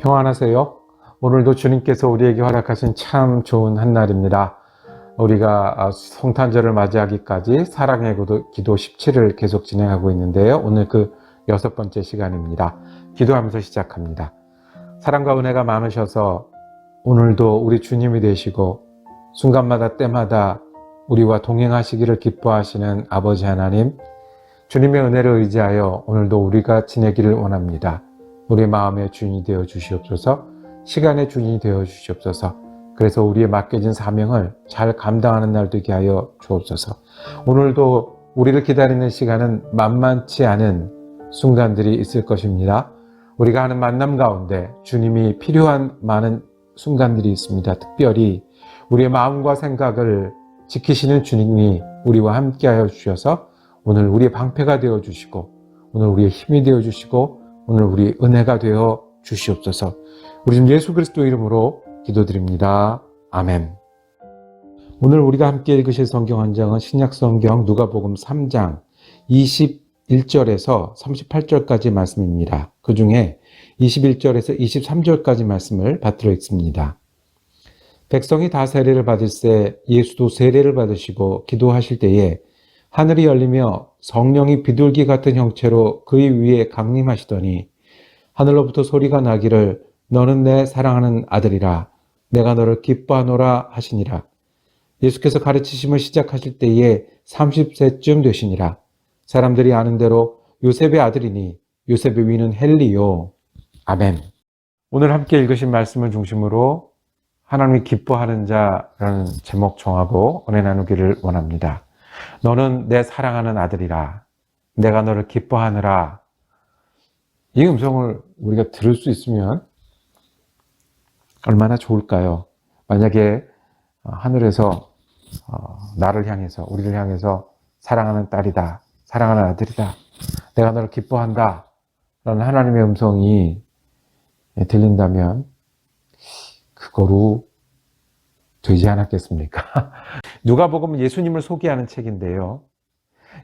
평안하세요. 오늘도 주님께서 우리에게 허락하신 참 좋은 한날입니다. 우리가 아, 성탄절을 맞이하기까지 사랑의 기도, 기도 17을 계속 진행하고 있는데요. 오늘 그 여섯 번째 시간입니다. 기도하면서 시작합니다. 사랑과 은혜가 많으셔서 오늘도 우리 주님이 되시고 순간마다 때마다 우리와 동행하시기를 기뻐하시는 아버지 하나님, 주님의 은혜를 의지하여 오늘도 우리가 지내기를 원합니다. 우리 마음의 주인이 되어 주시옵소서, 시간의 주인이 되어 주시옵소서, 그래서 우리의 맡겨진 사명을 잘 감당하는 날 되게 하여 주옵소서. 오늘도 우리를 기다리는 시간은 만만치 않은 순간들이 있을 것입니다. 우리가 하는 만남 가운데 주님이 필요한 많은 순간들이 있습니다. 특별히 우리의 마음과 생각을 지키시는 주님이 우리와 함께 하여 주셔서 오늘 우리의 방패가 되어 주시고 오늘 우리의 힘이 되어 주시고 오늘 우리 은혜가 되어 주시옵소서. 우리 좀 예수 그리스도 이름으로 기도드립니다. 아멘. 오늘 우리가 함께 읽으실 성경 한 장은 신약 성경 누가복음 3장 21절에서 38절까지 말씀입니다. 그 중에 21절에서 23절까지 말씀을 받들어 읽습니다. 백성이 다 세례를 받을새 예수도 세례를 받으시고 기도하실 때에 하늘이 열리며 성령이 비둘기 같은 형체로 그의 위에 강림하시더니 하늘로부터 소리가 나기를 너는 내 사랑하는 아들이라 내가 너를 기뻐하노라 하시니라. 예수께서 가르치심을 시작하실 때에 30세쯤 되시니라. 사람들이 아는 대로 요셉의 아들이니 요셉의 위는 헬리요. 아멘. 오늘 함께 읽으신 말씀을 중심으로 하나님이 기뻐하는 자라는 제목 정하고 은혜 나누기를 원합니다. 너는 내 사랑하는 아들이라. 내가 너를 기뻐하느라. 이 음성을 우리가 들을 수 있으면 얼마나 좋을까요? 만약에 하늘에서 어, 나를 향해서, 우리를 향해서 사랑하는 딸이다. 사랑하는 아들이다. 내가 너를 기뻐한다. 라는 하나님의 음성이 들린다면 그거로 되지 않았겠습니까? 누가복음은 예수님을 소개하는 책인데요.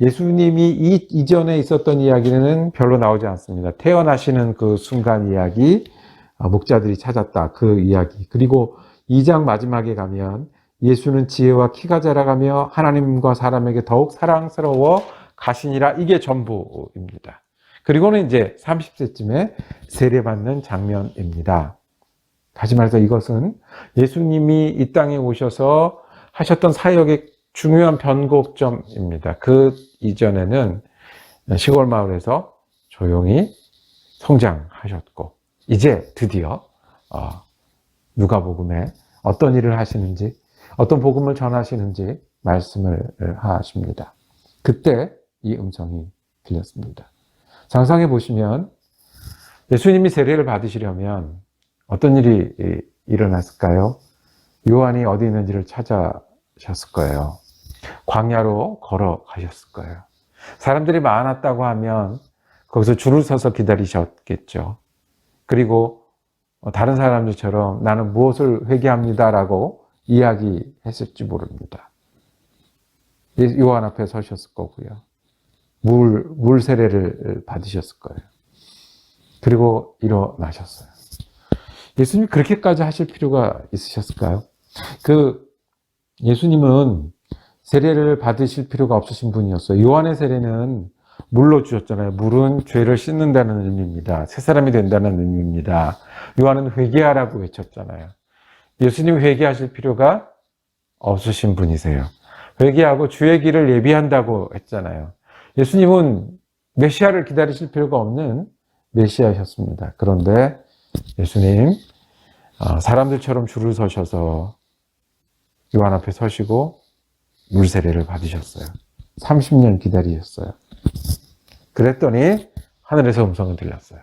예수님이 이 이전에 있었던 이야기는 별로 나오지 않습니다. 태어나시는 그 순간 이야기, 아, 목자들이 찾았다 그 이야기. 그리고 2장 마지막에 가면 예수는 지혜와 키가 자라가며 하나님과 사람에게 더욱 사랑스러워 가시니라 이게 전부입니다. 그리고는 이제 30세쯤에 세례받는 장면입니다. 다시 말해서 이것은 예수님이 이 땅에 오셔서 하셨던 사역의 중요한 변곡점입니다. 그 이전에는 시골 마을에서 조용히 성장하셨고, 이제 드디어 어, 누가복음에 어떤 일을 하시는지, 어떤 복음을 전하시는지 말씀을 하십니다. 그때 이 음성이 들렸습니다. 상상해 보시면 예수님이 세례를 받으시려면 어떤 일이 일어났을까요? 요한이 어디 있는지를 찾아셨을 거예요. 광야로 걸어가셨을 거예요. 사람들이 많았다고 하면 거기서 줄을 서서 기다리셨겠죠. 그리고 다른 사람들처럼 나는 무엇을 회개합니다라고 이야기했을지 모릅니다. 요한 앞에 서셨을 거고요. 물, 물 세례를 받으셨을 거예요. 그리고 일어나셨어요. 예수님이 그렇게까지 하실 필요가 있으셨을까요? 그 예수님은 세례를 받으실 필요가 없으신 분이었어요. 요한의 세례는 물로 주셨잖아요. 물은 죄를 씻는다는 의미입니다. 새 사람이 된다는 의미입니다. 요한은 회개하라고 외쳤잖아요. 예수님 회개하실 필요가 없으신 분이세요. 회개하고 주의 길을 예비한다고 했잖아요. 예수님은 메시아를 기다리실 필요가 없는 메시아셨습니다. 그런데 예수님 사람들처럼 줄을 서셔서 요한 앞에 서시고 물세례를 받으셨어요. 30년 기다리셨어요. 그랬더니 하늘에서 음성을 들렸어요.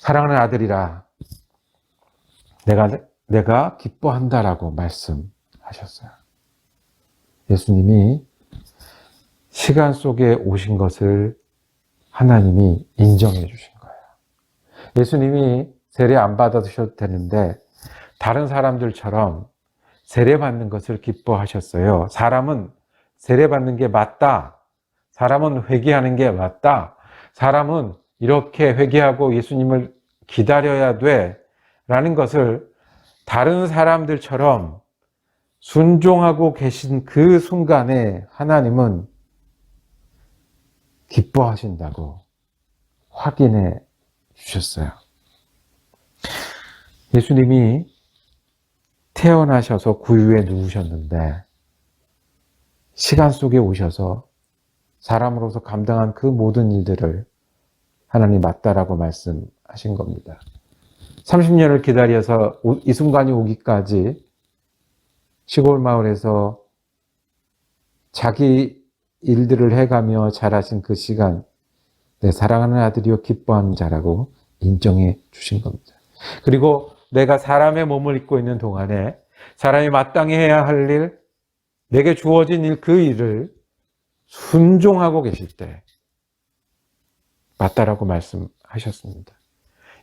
사랑하는 아들이라 내가 내가 기뻐한다라고 말씀하셨어요. 예수님이 시간 속에 오신 것을 하나님이 인정해 주신 거예요. 예수님이 세례 안 받으셔도 되는데 다른 사람들처럼 세례 받는 것을 기뻐하셨어요. 사람은 세례 받는 게 맞다. 사람은 회개하는 게 맞다. 사람은 이렇게 회개하고 예수님을 기다려야 돼. 라는 것을 다른 사람들처럼 순종하고 계신 그 순간에 하나님은 기뻐하신다고 확인해 주셨어요. 예수님이 태어나셔서 구유에 누우셨는데 시간 속에 오셔서 사람으로서 감당한 그 모든 일들을 하나님 맞다라고 말씀하신 겁니다. 30년을 기다려서 이 순간이 오기까지 시골 마을에서 자기 일들을 해가며 자라신 그 시간, 내 사랑하는 아들이요 기뻐하는 자라고 인정해 주신 겁니다. 그리고 내가 사람의 몸을 입고 있는 동안에 사람이 마땅히 해야 할 일, 내게 주어진 일, 그 일을 순종하고 계실 때 맞다라고 말씀하셨습니다.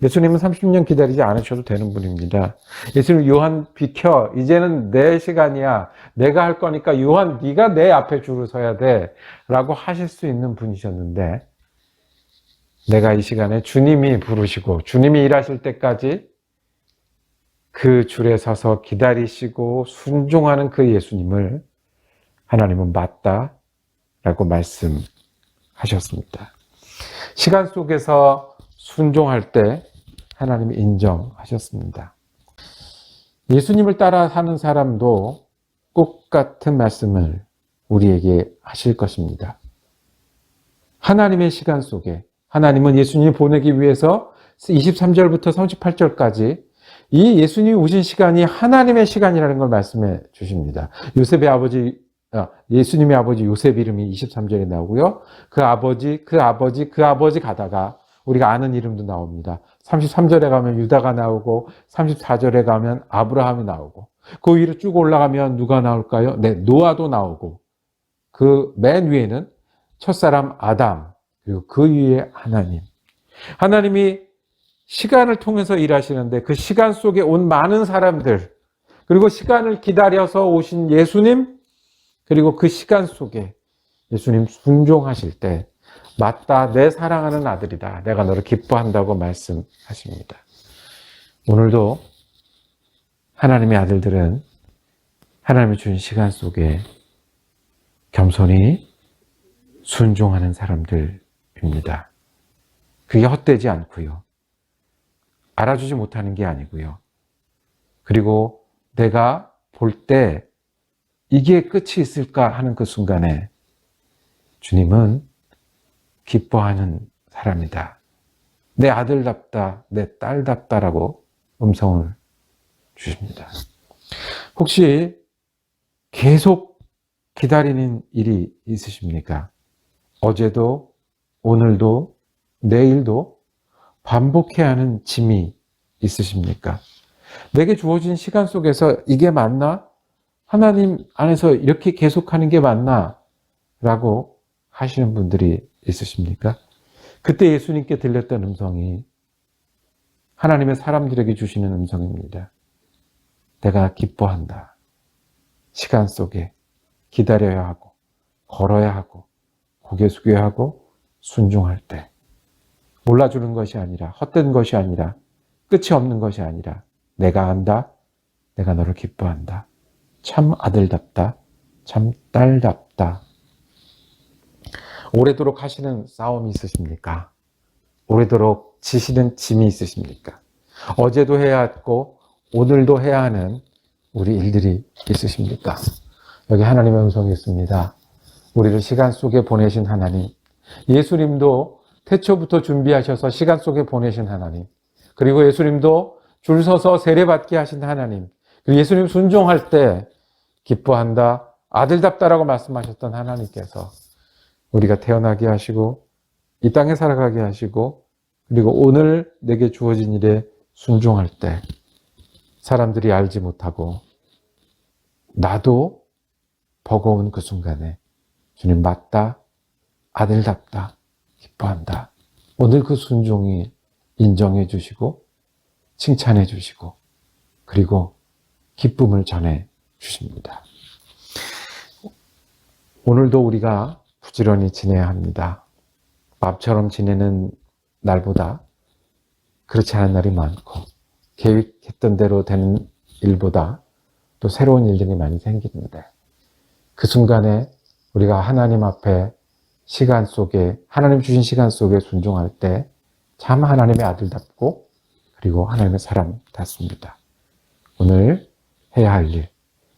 예수님은 30년 기다리지 않으셔도 되는 분입니다. 예수님 요한 비켜 이제는 내 시간이야 내가 할 거니까 요한 네가 내 앞에 줄을 서야 돼라고 하실 수 있는 분이셨는데 내가 이 시간에 주님이 부르시고 주님이 일하실 때까지 그 줄에 서서 기다리시고 순종하는 그 예수님을 하나님은 맞다 라고 말씀하셨습니다. 시간 속에서 순종할 때 하나님이 인정하셨습니다. 예수님을 따라 사는 사람도 똑같은 말씀을 우리에게 하실 것입니다. 하나님의 시간 속에 하나님은 예수님을 보내기 위해서 23절부터 38절까지 이 예수님이 오신 시간이 하나님의 시간이라는 걸 말씀해 주십니다. 요셉의 아버지, 아, 예수님의 아버지 요셉 이름이 23절에 나오고요. 그 아버지, 그 아버지, 그 아버지 가다가 우리가 아는 이름도 나옵니다. 33절에 가면 유다가 나오고 34절에 가면 아브라함이 나오고 그 위로 쭉 올라가면 누가 나올까요? 네, 노아도 나오고 그 맨 위에는 첫사람 아담 그리고 그 위에 하나님. 하나님이 시간을 통해서 일하시는데 그 시간 속에 온 많은 사람들 그리고 시간을 기다려서 오신 예수님 그리고 그 시간 속에 예수님 순종하실 때 맞다 내 사랑하는 아들이다 내가 너를 기뻐한다고 말씀하십니다. 오늘도 하나님의 아들들은 하나님이 준 시간 속에 겸손히 순종하는 사람들입니다. 그게 헛되지 않고요. 알아주지 못하는 게 아니고요. 그리고 내가 볼 때 이게 끝이 있을까 하는 그 순간에 주님은 기뻐하는 사람이다. 내 아들답다, 내 딸답다라고 음성을 주십니다. 혹시 계속 기다리는 일이 있으십니까? 어제도, 오늘도, 내일도 반복해야 하는 짐이 있으십니까? 내게 주어진 시간 속에서 이게 맞나? 하나님 안에서 이렇게 계속하는 게 맞나? 라고 하시는 분들이 있으십니까? 그때 예수님께 들렸던 음성이 하나님의 사람들에게 주시는 음성입니다. 내가 기뻐한다. 시간 속에 기다려야 하고, 걸어야 하고, 고개 숙여야 하고, 순종할 때. 몰라주는 것이 아니라, 헛된 것이 아니라, 끝이 없는 것이 아니라, 내가 안다. 내가 너를 기뻐한다. 참 아들답다. 참 딸답다. 오래도록 하시는 싸움이 있으십니까? 오래도록 지시는 짐이 있으십니까? 어제도 해야 했고, 오늘도 해야 하는 우리 일들이 있으십니까? 여기 하나님의 음성이 있습니다. 우리를 시간 속에 보내신 하나님. 예수님도 태초부터 준비하셔서 시간 속에 보내신 하나님. 그리고 예수님도 줄 서서 세례받게 하신 하나님. 그리고 예수님 순종할 때 기뻐한다. 아들답다라고 말씀하셨던 하나님께서 우리가 태어나게 하시고 이 땅에 살아가게 하시고 그리고 오늘 내게 주어진 일에 순종할 때 사람들이 알지 못하고 나도 버거운 그 순간에 주님 맞다 아들답다 기뻐한다 오늘 그 순종이 인정해 주시고 칭찬해 주시고 그리고 기쁨을 전해 주십니다. 오늘도 우리가 부지런히 지내야 합니다. 밥처럼 지내는 날보다 그렇지 않은 날이 많고 계획했던 대로 되는 일보다 또 새로운 일들이 많이 생기는데 그 순간에 우리가 하나님 앞에 시간 속에 하나님 주신 시간 속에 순종할 때 참 하나님의 아들답고 그리고 하나님의 사람답습니다. 오늘 해야 할 일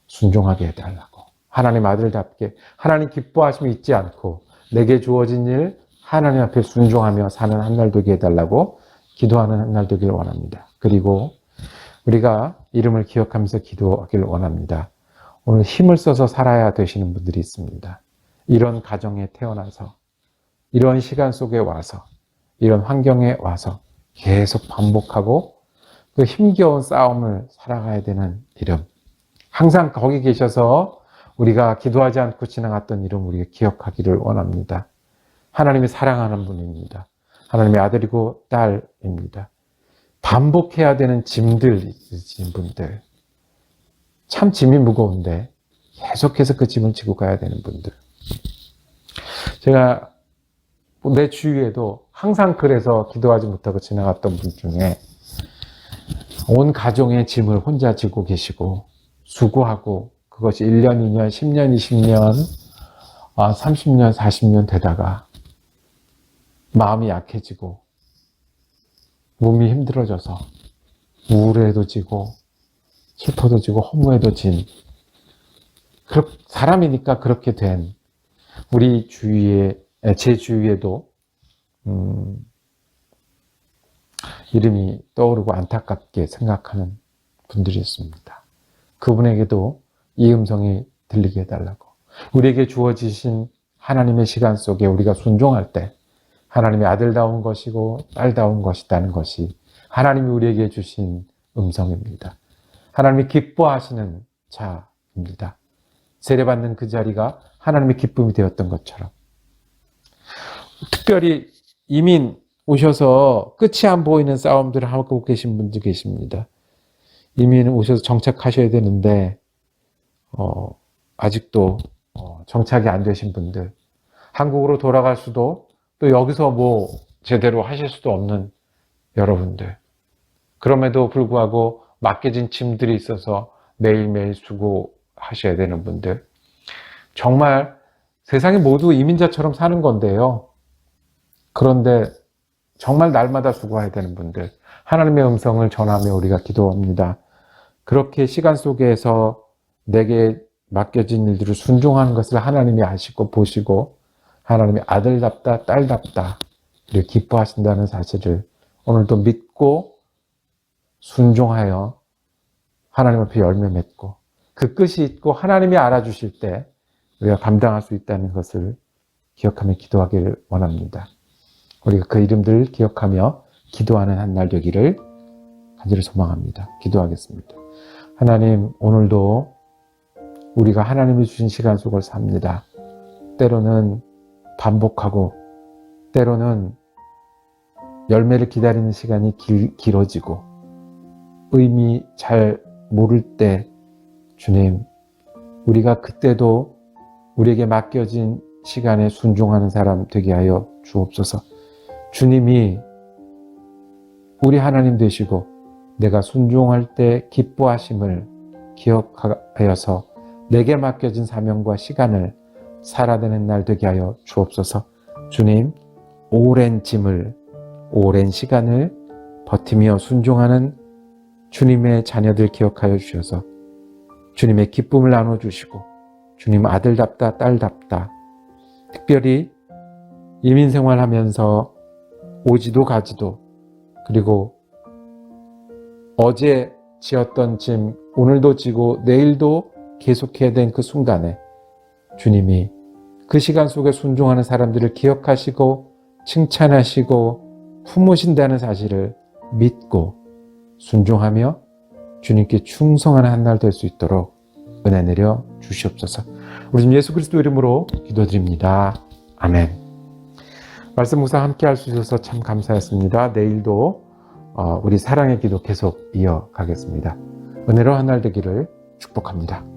순종하게 해달라고 하나님 아들답게 하나님 기뻐하심이 있지 않고 내게 주어진 일 하나님 앞에 순종하며 사는 한 날 되게 해달라고 기도하는 한 날 되기를 원합니다. 그리고 우리가 이름을 기억하면서 기도하기를 원합니다. 오늘 힘을 써서 살아야 되시는 분들이 있습니다. 이런 가정에 태어나서 이런 시간 속에 와서 이런 환경에 와서 계속 반복하고 그 힘겨운 싸움을 살아가야 되는 이름. 항상 거기 계셔서 우리가 기도하지 않고 지나갔던 이름 우리가 기억하기를 원합니다. 하나님이 사랑하는 분입니다. 하나님의 아들이고 딸입니다. 반복해야 되는 짐들 있으신 분들. 참 짐이 무거운데 계속해서 그 짐을 지고 가야 되는 분들. 제가 내 주위에도 항상 그래서 기도하지 못하고 지나갔던 분 중에 온 가정의 짐을 혼자 지고 계시고 수고하고 그것이 1년, 2년, 10년, 20년, 30년, 40년 되다가 마음이 약해지고 몸이 힘들어져서 우울해도 지고 슬퍼도 지고 허무해도 진 사람이니까 그렇게 된 우리 주위에 제 주위에도 음, 이름이 떠오르고 안타깝게 생각하는 분들이 있습니다. 그분에게도 이 음성이 들리게 해달라고 우리에게 주어지신 하나님의 시간 속에 우리가 순종할 때 하나님의 아들다운 것이고 딸다운 것이다는 것이 하나님이 우리에게 주신 음성입니다. 하나님이 기뻐하시는 자입니다. 세례받는 그 자리가 하나님의 기쁨이 되었던 것처럼. 특별히 이민 오셔서 끝이 안 보이는 싸움들을 하고 계신 분들 계십니다. 이민 오셔서 정착하셔야 되는데 어, 아직도 어, 정착이 안 되신 분들. 한국으로 돌아갈 수도 또 여기서 뭐 제대로 하실 수도 없는 여러분들. 그럼에도 불구하고 맡겨진 짐들이 있어서 매일매일 수고 하셔야 되는 분들 정말 세상이 모두 이민자처럼 사는 건데요. 그런데 정말 날마다 수고해야 되는 분들, 하나님의 음성을 전하며 우리가 기도합니다. 그렇게 시간 속에서 내게 맡겨진 일들을 순종하는 것을 하나님이 아시고 보시고 하나님의 아들답다, 딸답다, 이렇게 기뻐하신다는 사실을 오늘도 믿고 순종하여 하나님 앞에 열매 맺고 그 끝이 있고 하나님이 알아주실 때 우리가 감당할 수 있다는 것을 기억하며 기도하기를 원합니다. 우리가 그 이름들 기억하며 기도하는 한 날 되기를 간절히 소망합니다. 기도하겠습니다. 하나님, 오늘도 우리가 하나님이 주신 시간 속을 삽니다. 때로는 반복하고, 때로는 열매를 기다리는 시간이 길, 길어지고, 의미 잘 모를 때, 주님, 우리가 그때도 우리에게 맡겨진 시간에 순종하는 사람 되게 하여 주옵소서. 주님이 우리 하나님 되시고 내가 순종할 때 기뻐하심을 기억하여서 내게 맡겨진 사명과 시간을 살아내는 날 되게 하여 주옵소서. 주님, 오랜 짐을, 오랜 시간을 버티며 순종하는 주님의 자녀들 기억하여 주셔서 주님의 기쁨을 나눠주시고 주님 아들답다, 딸답다. 특별히 이민 생활하면서 오지도 가지도 그리고 어제 지었던 짐 오늘도 지고 내일도 계속해야 된 그 순간에 주님이 그 시간 속에 순종하는 사람들을 기억하시고 칭찬하시고 품으신다는 사실을 믿고 순종하며 주님께 충성하는 한 날 될 수 있도록 은혜 내려 주시옵소서. 우리 주 예수 그리스도 이름으로 기도드립니다. 아멘. 말씀 묵상 함께 할 수 있어서 참 감사했습니다. 내일도 어, 우리 사랑의 기도 계속 이어가겠습니다. 은혜로 한 날 되기를 축복합니다.